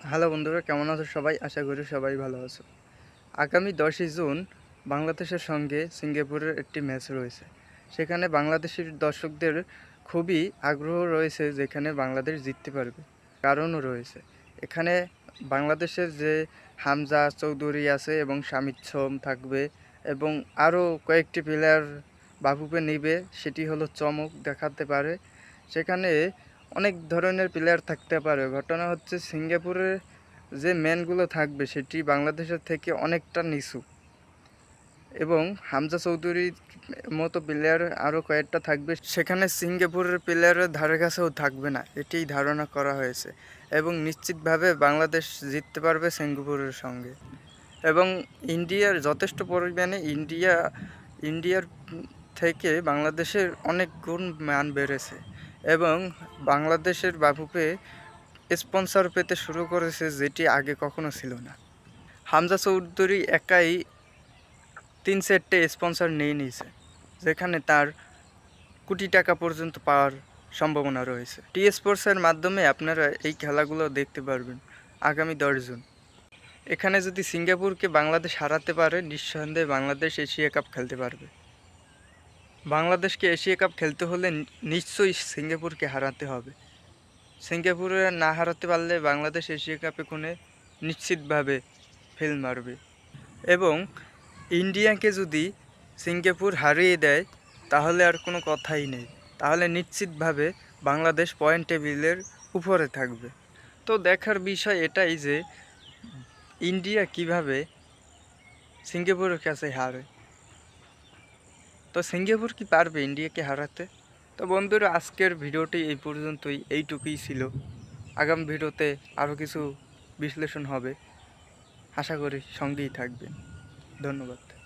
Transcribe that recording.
Hello বন্ধুরা, কেমন আছো সবাই? আশা করি সবাই ভালো আছো। আগামী দশই জুন বাংলাদেশের সঙ্গে সিঙ্গাপুরের একটি ম্যাচ রয়েছে। সেখানে বাংলাদেশের দর্শকদের খুবই আগ্রহ রয়েছে যেখানে বাংলাদেশ জিততে পারবে। কারণও রয়েছে। এখানে বাংলাদেশের যে হামজা চৌধুরী আছে এবং শামিদ সোম থাকবে এবং আরও কয়েকটি প্লেয়ার বাফুকে নিবে, সেটি হলো চমক দেখাতে পারে। সেখানে অনেক ধরনের প্লেয়ার থাকতে পারে। ঘটনা হচ্ছে সিঙ্গাপুরের যে ম্যানগুলো থাকবে, সেটি বাংলাদেশের থেকে অনেকটা নিচু। এবং হামজা চৌধুরীর মতো প্লেয়ার আরও কয়েকটা থাকবে। সেখানে সিঙ্গাপুরের প্লেয়ারের ধারে কাছেও থাকবে না এটি ধারণা করা হয়েছে। এবং নিশ্চিতভাবে বাংলাদেশ জিততে পারবে সিঙ্গাপুরের সঙ্গে। এবং ইন্ডিয়ার যথেষ্ট পরিমাণে ইন্ডিয়া, ইন্ডিয়ার থেকে বাংলাদেশের অনেক গুণ মান বেড়েছে। এবং বাংলাদেশের বাফুপে স্পন্সর পেতে শুরু করেছে যেটি আগে কখনো ছিল না। হামজা চৌধুরী একাই তিন সেটটে স্পন্সর নিয়ে নিয়েছে, যেখানে তার কোটি টাকা পর্যন্ত পাওয়ার সম্ভাবনা রয়েছে। টি স্পোর্টসের মাধ্যমে আপনারা এই খেলাগুলো দেখতে পারবেন আগামী দশ জুন। এখানে যদি সিঙ্গাপুরকে বাংলাদেশ হারাতে পারে, নিঃসন্দেহে বাংলাদেশ এশিয়া কাপ খেলতে পারবে। বাংলাদেশকে এশিয়া কাপ খেলতে হলে নিশ্চয়ই সিঙ্গাপুরকে হারাতে হবে। সিঙ্গাপুরে না হারাতে পারলে বাংলাদেশ এশিয়া কাপে কোনে নিশ্চিতভাবে ফেল মারবে। এবং ইন্ডিয়াকে যদি সিঙ্গাপুর হারিয়ে দেয়, তাহলে আর কোনো কথাই নেই। তাহলে নিশ্চিতভাবে বাংলাদেশ পয়েন্ট টেবিলের উপরে থাকবে। তো দেখার বিষয় এটাই যে, ইন্ডিয়া কীভাবে সিঙ্গাপুরের কাছে হারে? তো সিঙ্গাপুর কি পারবে ইন্ডিয়াকে হারাতে? তো বন্ধুরা, আজকের ভিডিওটি এই পর্যন্তই, এইটুকুই ছিল। আগাম ভিডিওতে আরও কিছু বিশ্লেষণ হবে। আশা করি সঙ্গেই থাকবেন। ধন্যবাদ।